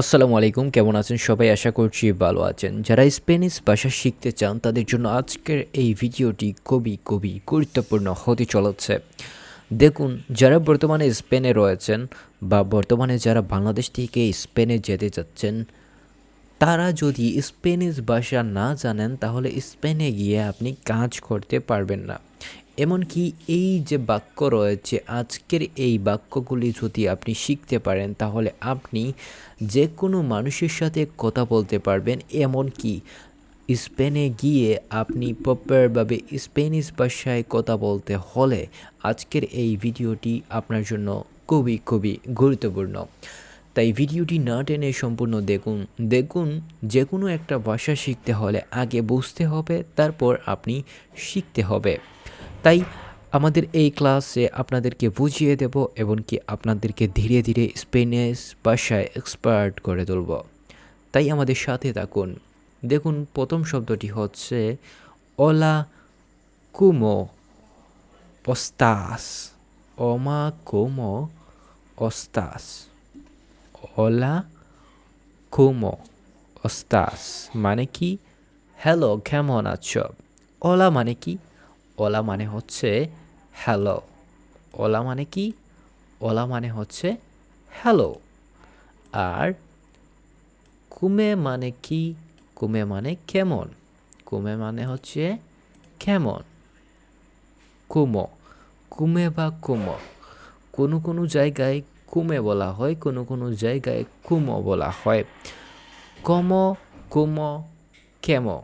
আসসালামু আলাইকুম, কেমন আছেন সবাই? আশা করছি ভালো আছেন। যারা স্প্যানিশ ভাষা শিখতে চান, তাদের জন্য আজকের এই ভিডিওটি খুবই খুবই গুরুত্বপূর্ণ হতে চলেছে। দেখুন, যারা বর্তমানে স্পেনে রয়েছেন বা বর্তমানে যারা বাংলাদেশ থেকে স্পেনে যেতে চাচ্ছেন, তারা যদি স্প্যানিশ ভাষা না জানেন, তাহলে স্পেনে গিয়ে আপনি কাজ করতে পারবেন না। এমনকি এই যে বাক্য রয়েছে, আজকের এই বাক্যগুলি যদি আপনি শিখতে পারেন, তাহলে আপনি যে কোনো মানুষের সাথে কথা বলতে পারবেন। এমনকি স্পেনে গিয়ে আপনি প্রপারভাবে স্পেনিশ ভাষায় কথা বলতে হলে আজকের এই ভিডিওটি আপনার জন্য খুবই খুবই গুরুত্বপূর্ণ। তাই ভিডিওটি না টেনে সম্পূর্ণ দেখুন। দেখুন যে কোনো একটা ভাষা শিখতে হলে আগে বুঝতে হবে, তারপর আপনি শিখতে হবে। তাই আমাদের এই ক্লাসে আপনাদেরকে বুঝিয়ে দেব এবং কি আপনাদেরকে ধীরে ধীরে স্পেনিশ ভাষায় এক্সপার্ট করে তুলব। তাই আমাদের সাথে থাকুন। দেখুন, প্রথম শব্দটি হচ্ছে, ওলা কুমো অস্তাস ওমা কুমো অস্তাস ওলা কুমো অস্তাস মানে কি? হ্যালো, কেমন আছো? ওলা মানে কি? ওলা মানে হচ্ছে হ্যালো। ওলা মানে কি? ওলা মানে হচ্ছে হ্যালো। আর কুমে মানে কি? কুমে মানে কেমন? কুমে মানে হচ্ছে কেমন? কুমো। কুমে বা কুমো। কোনো কোনো জায়গায় কুমে বলা হয়, কোনো কোনো জায়গায় কুমো বলা হয়। কম, কুমো, কেমো।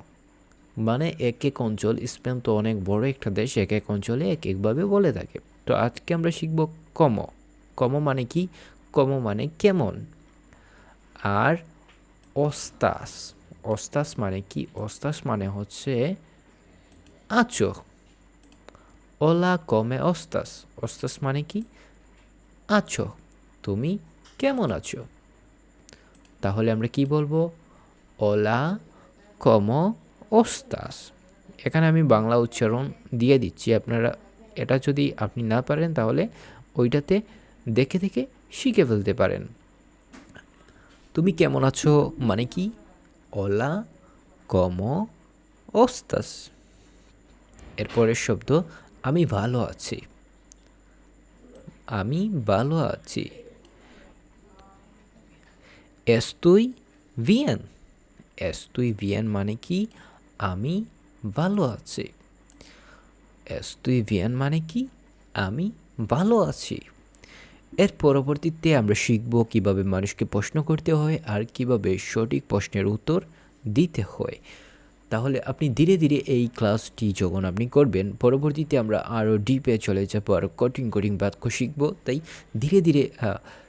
মানে এক এক অঞ্চল, স্পেন তো অনেক বড় একটা দেশ, এক এক অঞ্চলে এক একভাবে বলে থাকে। তো আজকে আমরা শিখব কম। কম মানে কি? কম মানে কেমন? আর অস্তাস। অস্তাস মানে কি? অস্তাস মানে হচ্ছে আচো ওলা কমে অস্তাস। অস্তাস মানে কি? আছো তুমি কেমন আছো? তাহলে আমরা কি বলব? ওলা কম ওস্তাস এখানে আমি বাংলা উচ্চারণ দিয়ে দিচ্ছি, আপনারা এটা যদি আপনি না পারেন তাহলে ওইটাতে দেখে দেখে শিখে ফেলতে পারেন। তুমি কেমন আছো মানে কি? ওলা কম ওস্তাস এরপরের শব্দ, আমি ভালো আছি। আমি ভালো আছি। এস এস্তুই ভিয়েন। এস্তুই ভিয়েন মানে কি? আমি ভালো আছি। এস্তুই ভিয়েন মানে কি? আমি ভালো আছি। এর পরবর্তীতে আমরা শিখব কীভাবে মানুষকে প্রশ্ন করতে হয় আর কীভাবে সঠিক প্রশ্নের উত্তর দিতে হয়। তাহলে আপনি ধীরে ধীরে এই ক্লাসটি যখন আপনি করবেন, পরবর্তীতে আমরা আরও ডিপে চলে যাব আরও কঠিন কঠিন বাক্য শিখব। তাই ধীরে ধীরে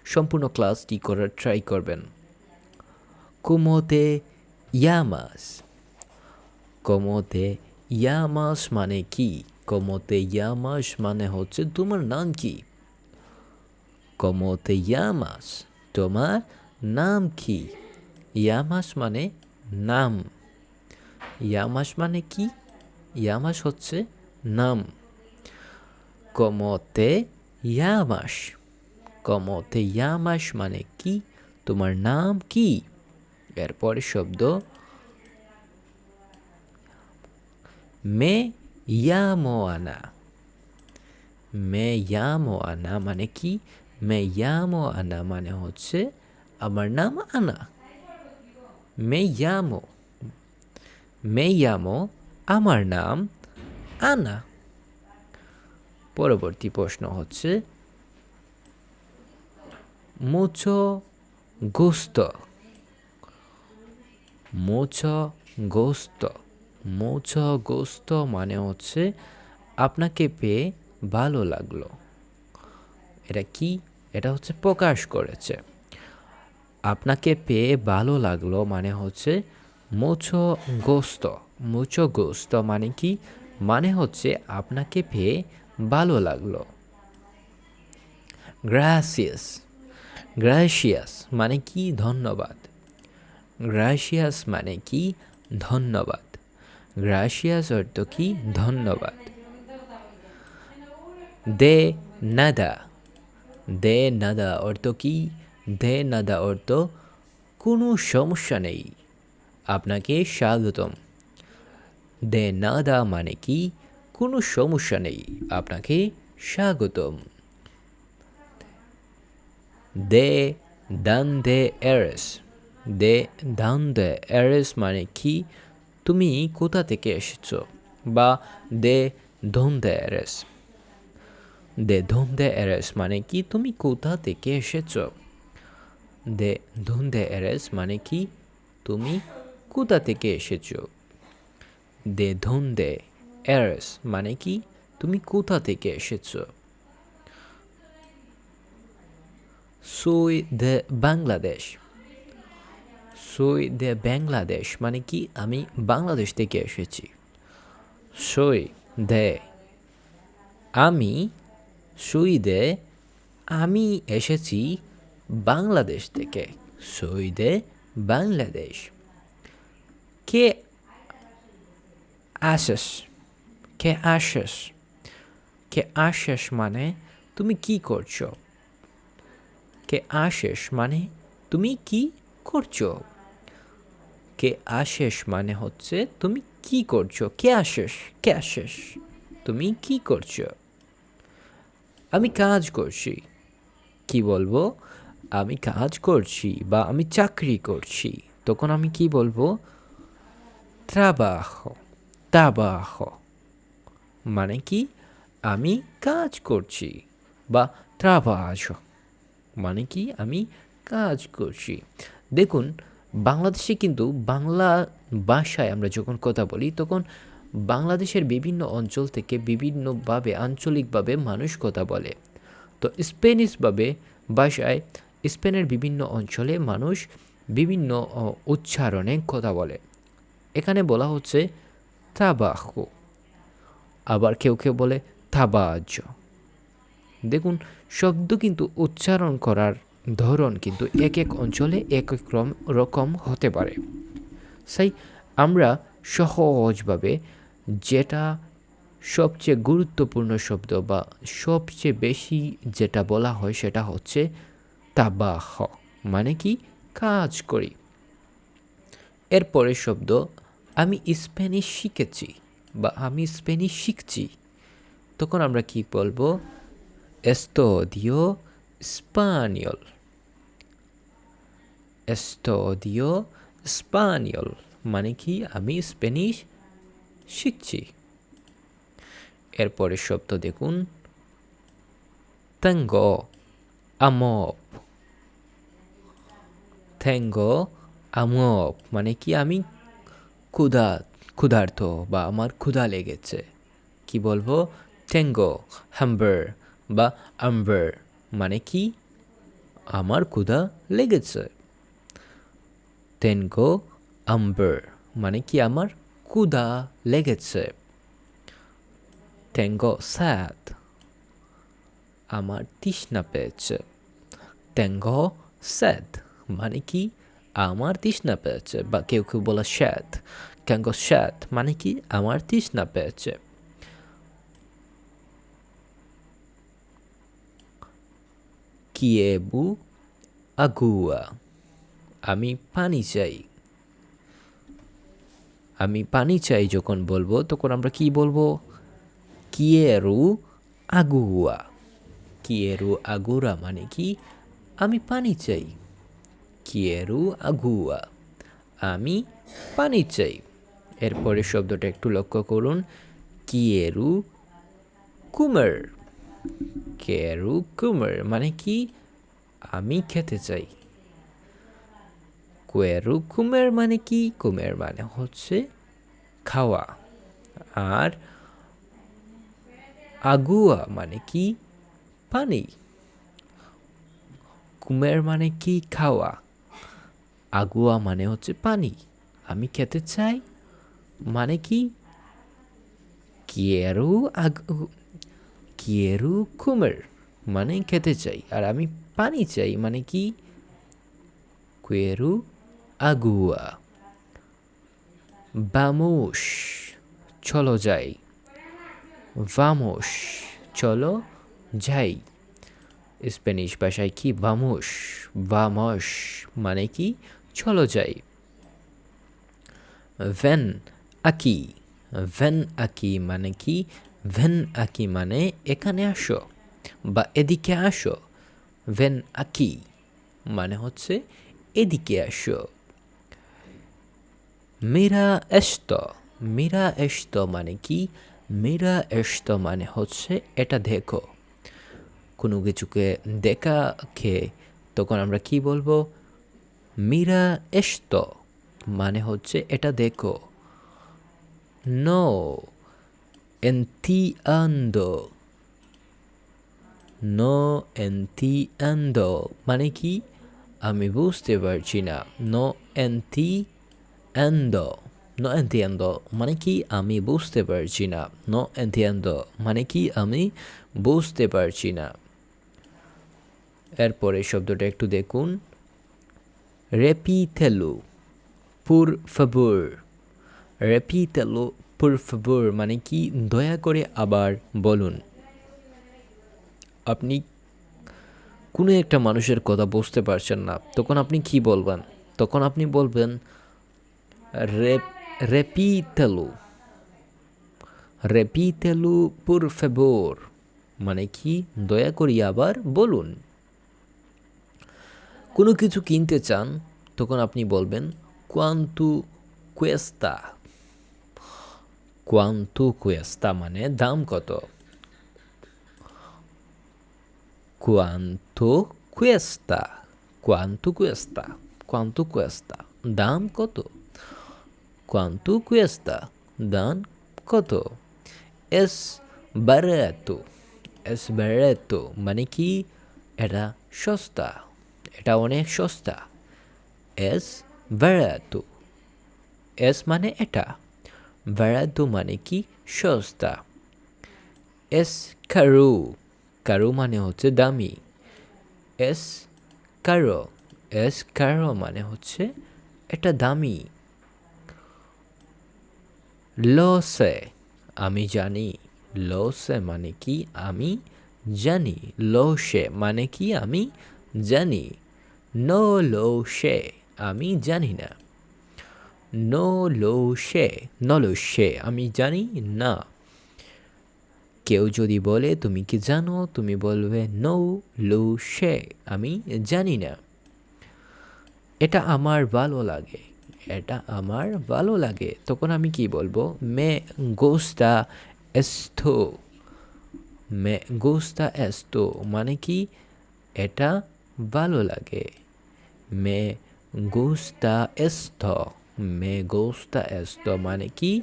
সম্পূর্ণ ক্লাসটি করার ট্রাই করবেন। কুমোতে ইয়ামাস। কমোতে ইয়ামাস মানে কি? কমোতে ইয়ামাস মানে হচ্ছে তোমার নাম কি? কমোতে ইয়ামাস, তোমার নাম কি? ইয়ামাস মানে নাম। ইয়ামাস মানে কি? ইয়ামাস হচ্ছে নাম। কমতে ইয়ামাস কমতে ইয়ামাস মানে কি? তোমার নাম কি? এরপরে শব্দ মে ইয়ামো আনা মে ইয়ামো আনা মানে কি মে ইয়ামো আনা মানে হচ্ছে আমার নাম আনা মে ইয়ামো মে ইয়ামো আমার নাম আনা পরবর্তী প্রশ্ন হচ্ছে, মুছো গোস্ত। মুছ গোস্ত। গোস্ত মানে হচ্ছে আপনাকে পেয়ে ভালো লাগল। এটা কি? এটা হচ্ছে প্রকাশ করেছে। আপনাকে পেয়ে ভালো লাগল মানে হচ্ছে মুছো গোস্ত। গোস্ত মানে কি? মানে হচ্ছে আপনাকে পেয়ে ভালো লাগল। গ্রাসিয়াস। গ্রাসিয়াস মানে কি? ধন্যবাদ। গ্রাসিয়াস মানে কি? ধন্যবাদ। গ্রাসিয়াস অর্থ কি ধন্যবাদ। দে নাদা দে নাদা অর্থ কি দে নাদা অর্থ কোনো সমস্যা নেই। আপনাকে স্বাগতম। দে নাদা মানে কি? কোনো সমস্যা নেই, আপনাকে স্বাগতম। দে দান দে এরেস, দে দান দে এরেস মানে কি? তুমি কোথা থেকে এসেছ? বা দে ধন দে এরেস। দে ধন দে এরেস মানে কি? তুমি কোথা থেকে এসেছ? দে ধন দে এরেস মানে কি? তুমি কোথা থেকে এসেছ? দে ধন দে এরেস মানে কি? তুমি কোথা থেকে এসেছ? সুই দে বাংলাদেশ। সুই দে বাংলাদেশ মানে কি? আমি বাংলাদেশ থেকে এসেছি। সই দে আমি সুই দে আমি এসেছি বাংলাদেশ থেকে। সই দে বাংলাদেশ। কে আসেস? কে আসেস? কে আসেস মানে তুমি কি করছ? কে আসেস মানে তুমি কি করছ? কে আশেষ মানে হচ্ছে তুমি কি করছ? কে আসেস কে আসেস তুমি কি করছ? আমি কাজ করছি। কি বলব? আমি কাজ করছি বা আমি চাকরি করছি। তখন আমি কি বলব? trabajo trabajo মানে কি? আমি কাজ করছি বা trabajo মানে কি? আমি কাজ করছি। দেখুন বাংলাদেশে কিন্তু বাংলা ভাষায় আমরা যখন কথা বলি, তখন বাংলাদেশের বিভিন্ন অঞ্চল থেকে বিভিন্নভাবে, আঞ্চলিকভাবে মানুষ কথা বলে। তো স্পেনিশভাবে ভাষায়, স্পেনের বিভিন্ন অঞ্চলে মানুষ বিভিন্ন উচ্চারণে কথা বলে। এখানে বলা হচ্ছে তাবাকু আবার কেউ কেউ বলে তাবাজ দেখুন, শব্দ কিন্তু উচ্চারণ করার ধরন কিন্তু এক এক অঞ্চলে এক এক রকম হতে পারে। তাই আমরা সহজভাবে যেটা সবচেয়ে গুরুত্বপূর্ণ শব্দ বা সবচেয়ে বেশি যেটা বলা হয় সেটা হচ্ছে তাবাহ মানে কি? কাজ করি। এরপরের শব্দ, আমি স্প্যানিশ শিখেছি বা আমি স্প্যানিশ শিখছি। তখন আমরা কি বলব? এস্তোদিও স্পানিয়ল। এস্তোদিও স্পানিয়ল মানে কি আমি স্প্যানিশ শিখছি। এরপরের শব্দ দেখুন। Tengo amor tengo amor মানে কি আমি ক্ষুধা, ক্ষুধার্ত বা আমার ক্ষুধা লেগেছে। কি বলব? টেঙ্গো হাম্বার বা আম্বার মানে কি? আমার ক্ষুধা লেগেছে। তেনগো আম্বার মানে কি আমার? কুদা, লেগেছে। টেঙ্গো স্যাদ আমার তৃষ্ণা পেয়েছে। টেঙ্গো স্যাদ মানে কি? আমার তৃষ্ণা পেয়েছে, বা কেউ কেউ বলে শ্যাদ টেঙ্গো শ্যাদ মানে কি? আমার তৃষ্ণা পেয়েছে। কিয়েবু, আগুয়া। আমি পানি চাই। আমি পানি চাই যখন বলব, তখন আমরা কি বলব? কিয়েরু আগুয়া। কিয়েরু আগুরা মানে কি? আমি পানি চাই। কিয়েরু আগুয়া। আমি পানি চাই। এরপরে শব্দটা একটু লক্ষ্য করুন। কিয়েরু কুমার। কেরু কুমার মানে কি? আমি খেতে চাই। কোয়েরু, কুমের মানে কি? কুমের মানে হচ্ছে খাওয়া। আর আগুয়া মানে কি? পানি। কুমের মানে কি? খাওয়া। আগুয়া মানে হচ্ছে পানি। আমি খেতে চাই মানে কি? কিয়েরু আগু, কিয়েরু কুমের মানে খেতে চাই। আর আমি পানি চাই মানে কি? কুয়েরু আগুয়া। বামুস চলো যাই। ভামোস চলো যাই। স্প্যানিশ ভাষায় কি? ভামোস ভামস মানে কি? চলো যাই। ভেন আকি ভেন আকি মানে কি? ভেন আকি মানে এখানে আসো বা এদিকে আসো। ভেন আকি মানে হচ্ছে এদিকে আসো। মীরা এস্ত মীরা এস্ত মানে কি? মীরা এস্ত মানে হচ্ছে এটা দেখো। কোনো কিছুকে দেখা খেয়ে তখন আমরা কি বলব? মীরা এস্ত মানে হচ্ছে এটা দেখো। নো entiendo নো entiendo মানে কি? আমি বুঝতে পারছি না। নো entiendo নো entiendo. মানে কি আমি বুঝতে পারছি না নো entiendo. মানে কি আমি বুঝতে পারছি না এরপরে শব্দটা একটু দেখুন রেপিতেলু পুর ফাবুর রেপিতেলু পুর ফাবুর মানে কি দয়া করে আবার বলুন আপনি কোনো একটা মানুষের কথা বুঝতে পারছেন না তখন আপনি কি বলবেন তখন আপনি বলবেন রেপিতেলু রেপিতেলু পুর ফেবোর মানে কি দয়া করি আবার বলুন কোনো কিছু কিনতে চান তখন আপনি বলবেন কোয়ান্তু কুয়েস্তা কোয়ান্তু কুয়েস্তা মানে দাম কত কোয়ান্তু কুয়েস্তা কোয়ান্তু কুয়েস্তা কোয়ান্তু কুয়েস্তা দাম কত কোয়ান্তু কুয়েস্তা দাম কত এস বারেতো এস বারেতো মানে কি এটা সস্তা এটা অনেক সস্তা এস বারাতো এস মানে এটা বারাতো মানে কি সস্তা এস কারু কারু মানে হচ্ছে দামি এস কারও এস কারও মানে হচ্ছে এটা দামি লসে আমি জানি। লসে মানে কি? আমি জানি। লোসে মানে কি? আমি জানি। নো লোসে আমি জানি না। নো লোসে নলোসে আমি জানি না। কেউ যদি বলে, তুমি কি জানো? তুমি বলবে, নো লোসে আমি জানি না। এটা আমার ভালো লাগে। এটা আমার ভালো লাগে। তখন আমি কি বলব? মে গোস্তা এস্থো। মে গোস্তা এস্তো মানে কি? এটা ভালো লাগে। মে গোস্তা এস্থ। মে গোস্তা এস্থ মানে কি?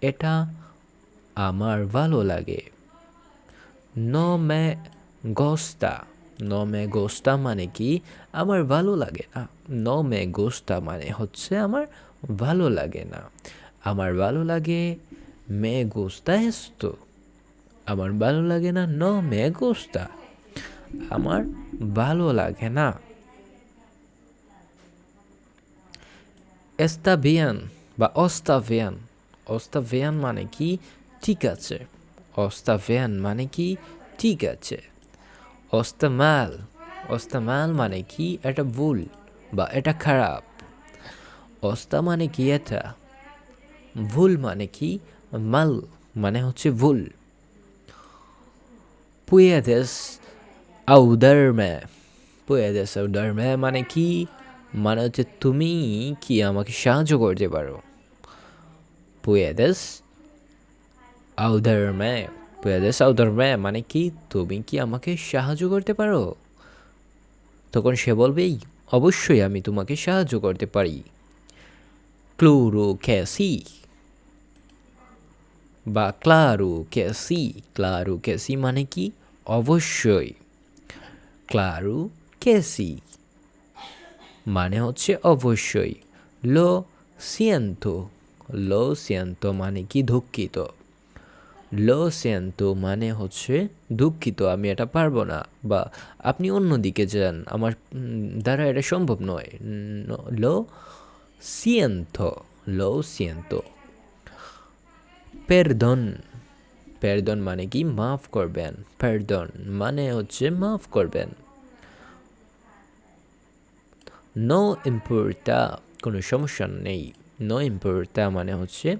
এটা আমার ভালো লাগে। নো মে গোস্তা। নো মে গোস্তা মানে কি? আমার ভালো লাগে না। নো মে গোস্তা মানে হচ্ছে আমার ভালো লাগে না। আমার ভালো লাগে মে গোস্তা এস্তো আমার ভালো লাগে না নো মে গোস্তা আমার ভালো লাগে না। এস্তাভিয়ান বা অস্তাভিয়ান অস্তাভিয়ান মানে কি? ঠিক আছে। অস্তাভিয়ান মানে কি? ঠিক আছে। অস্তামাল অস্তামাল মানে কি? এটা ভুল বা এটা খারাপ। অস্তা মানে কি এটা? ভুল মানে কি? মাল মানে হচ্ছে ভুল। পুয়েদেস আউদারমে পুয়েদেস আউদারমে মানে কি? মানে হচ্ছে তুমি কি আমাকে সাহায্য করতে পারো? পুয়েদেস আউদারমে পুয়েদেস আউদারমে মানে কি? তুমি কি আমাকে সাহায্য করতে পারো? তখন সে বলবে, অবশ্যই আমি তোমাকে সাহায্য করতে পারি। ক্লোরো ক্যাসি বা ক্লারো ক্যাসি ক্লারো ক্যাসি মানে কি? অবশ্যই। ক্লারো ক্যাসি মানে হচ্ছে অবশ্যই। লো সিয়েন্তো লো সিয়েন্তো মানে কি? দুঃখিত লো সিয়েন্তো মানে হচ্ছে দুঃখিত, আমি এটা পারব না, বা আপনি অন্য দিকে যান, আমার দ্বারা এটা সম্ভব নয়। লো সিয়েন্তো লো সিয়েন্তো পেরদন পেরদন মানে কি? মাফ করবেন, পেরদন মানে হচ্ছে মাফ করবেন। নো ইম্পোর্টা কোনো সমস্যা নেই। নো ইম্পোর্টা মানে হচ্ছে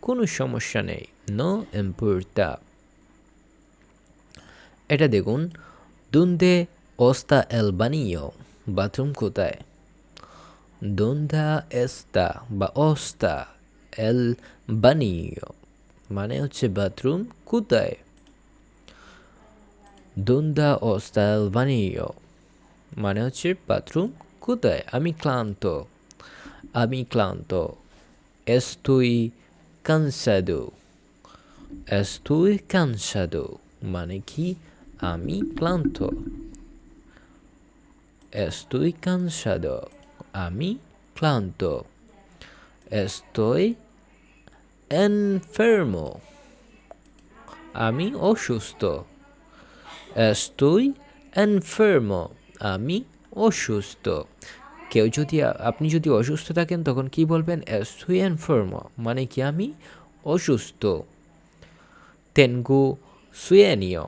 কোনো সমস্যা নেই। নো ইম্পোর্টা এটা দেখুন দুন্দে ওস্তা এল বানিও বাথরুম কোথায়? দোন্দা এস্তা বা ওস্তা এল বানিও মানে হচ্ছে বাথরুম কোথায়? দোন্দা ওস্তা এল বানিও মানে হচ্ছে বাথরুম কোথায়? আমি ক্লান্ত। আমি ক্লান্ত। এস্তুই cansado. Estoy cansado মানে কি? আমি ক্লান্ত। Estoy cansado আমি ক্লান্ত। Estoy enfermo আমি অসুস্থ। Estoy enfermo আমি অসুস্থ। কেউ যদি আপনি যদি অসুস্থ থাকেন, তখন কি বলবেন? Estoy enfermo মানে কি আমি অসুস্থ? তেনগু সুয়েনিও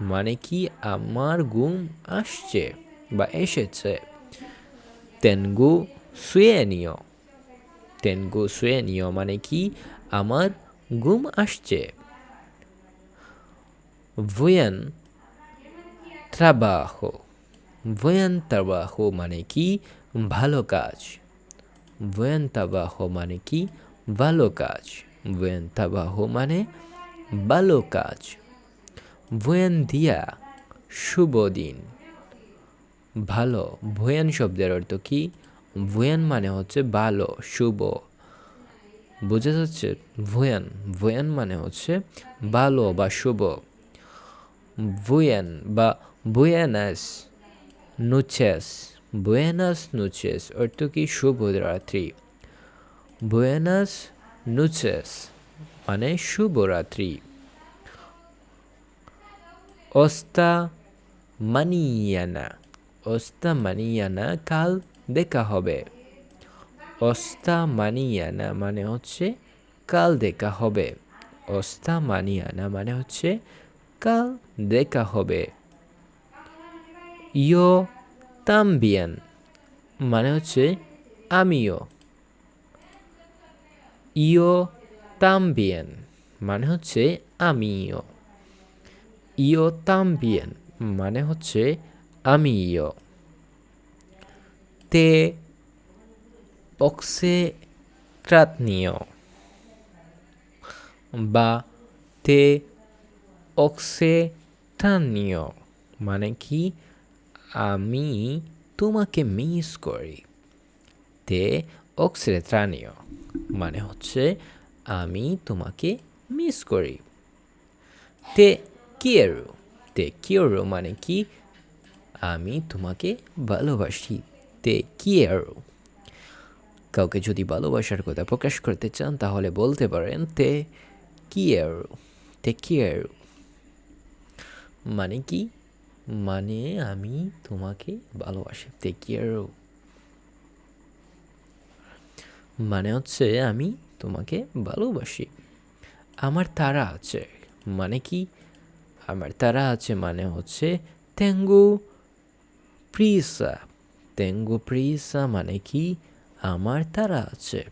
মানে কি আমার ঘুম আসছে বা এসেছে? তেনগু সুয়েনিও তেনগু সুয়েনিও মানে কি আমার ঘুম আসছে? ভুয়েন trabajo ভুয়েন trabajo মানে কি ভালো কাজ? ভুয়েন trabajo মানে কি ভালো কাজ? ভুয়েন trabajo মানে ভালো কাজ। ভুয়েন দিয়া, শুভ দিন। ভালো ভুয়েন শব্দের অর্থ কি? ভুয়েন মানে হচ্ছে ভালো, শুভ। বোঝা যাচ্ছে? ভুয়েন ভুয়েন মানে হচ্ছে ভালো বা শুভ। ভুয়েন বা বুয়েনাস নুচেস। বুয়েনাস নুচেস অর্থ কি? শুভ রাত্রি। বুয়েনাস নুচেস। মানে শুভরাত্রি। অস্তা মানিয়ানা। অস্তা মানিয়ানা, কাল দেখা হবে। অস্তা মানিয়ানা মানে হচ্ছে কাল দেখা হবে। অস্তা মানিয়ানা মানে হচ্ছে কাল দেখা হবে। ইয়ো তাম্বিয়ান মানে হচ্ছে আমিও। ইয়ো তাম্বিয়ান মানে হচ্ছে আমিও। ইয়ো তাম্বিয়ান মানে হচ্ছে আমিও। তে অক্সে ক্রাতনীয় বা তে অক্সে টানীয় মানে কি? আমি তোমাকে মিস করি। তে অক্সিরেত্রানীয় মানে হচ্ছে আমি তোমাকে মিস করি। তে কিয়েরু। তে কিয়েরু মানে কি? আমি তোমাকে ভালোবাসি। তে কিয়েরু। কাউকে যদি ভালোবাসার কথা প্রকাশ করতে চান, তাহলে বলতে পারেন তে কিয়েরু। তে কিয়েরু। মানে কি? মানে আমি তোমাকে ভালোবাসি। তে কিয়েরু। মানে হচ্ছে আমি তোমাকে ভালোবাসি। আমার তারা আছে মানে কি? আমার তারা আছে মানে হচ্ছে তেঙ্গু প্রিসা। তেঙ্গু প্রিসা মানে কি? আমার তারা আছে।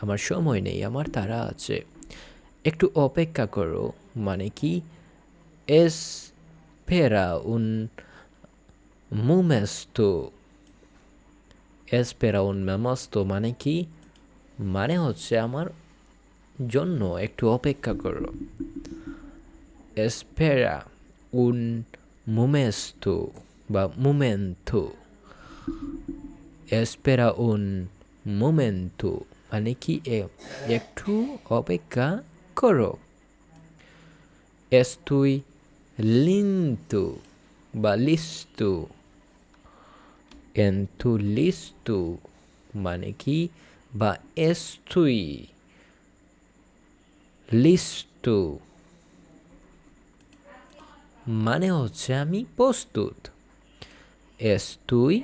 আমার সময় নেই, আমার তারা আছে। একটু অপেক্ষা করো মানে কি? এস ফেরা উন মুমেস্তো। এসপেরা উন মেমস্তো মানে কি? মানে হচ্ছে আমার জন্য একটু অপেক্ষা করো এসপেরা উন মুমেস্তো বা মুমেন্তো এসপেরা উন মুমেন্তো মানে কি? একটু অপেক্ষা করো। এস্তুই লিন্তু বা লিস্তু। এন্তু লিস্তু মানে কি? বা এস এস্তুই লিস্তু মানে হচ্ছে আমি প্রস্তুত। এস এস্তুই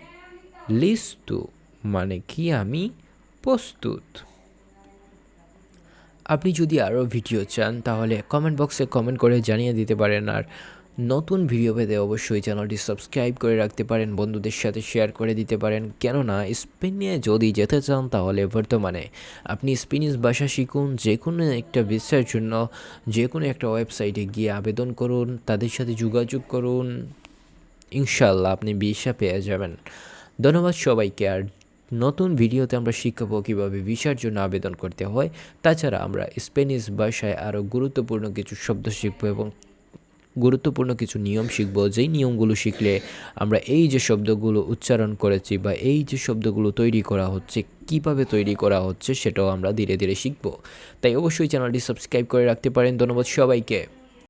লিস্তু মানে কি আমি প্রস্তুত। আপনি যদি আরও ভিডিও চান, তাহলে কমেন্ট বক্সে কমেন্ট করে জানিয়ে দিতে পারেন। আর নতুন ভিডিও পেতে অবশ্যই চ্যানেলটি সাবস্ক্রাইব করে রাখতে পারেন, বন্ধুদের সাথে শেয়ার করে দিতে পারেন। কেননা স্পেনে যদি যেতে চান তাহলে বর্তমানে আপনি স্পেনিশ ভাষা শিখুন যে কোনো একটা বিষয়ের জন্য যে কোনো একটা ওয়েবসাইটে গিয়ে আবেদন করুন, তাদের সাথে যোগাযোগ করুন। ইনশাল্লাহ আপনি ভিসা পেয়ে যাবেন। ধন্যবাদ সবাইকে, আর নতুন ভিডিওতে আমরা শিখাবো কীভাবে ভিসার জন্য আবেদন করতে হয়। তাছাড়া আমরা স্পেনিশ ভাষায় আরও গুরুত্বপূর্ণ কিছু শব্দ শিখব এবং গুরুত্বপূর্ণ কিছু নিয়ম শিখব। যেই নিয়মগুলো শিখলে আমরা এই যে শব্দগুলো উচ্চারণ করেছি বা এই যে শব্দগুলো তৈরি করা হচ্ছে, কীভাবে তৈরি করা হচ্ছে সেটাও আমরা ধীরে ধীরে শিখব। তাই অবশ্যই চ্যানেলটি সাবস্ক্রাইব করে রাখতে পারেন। ধন্যবাদ সবাইকে।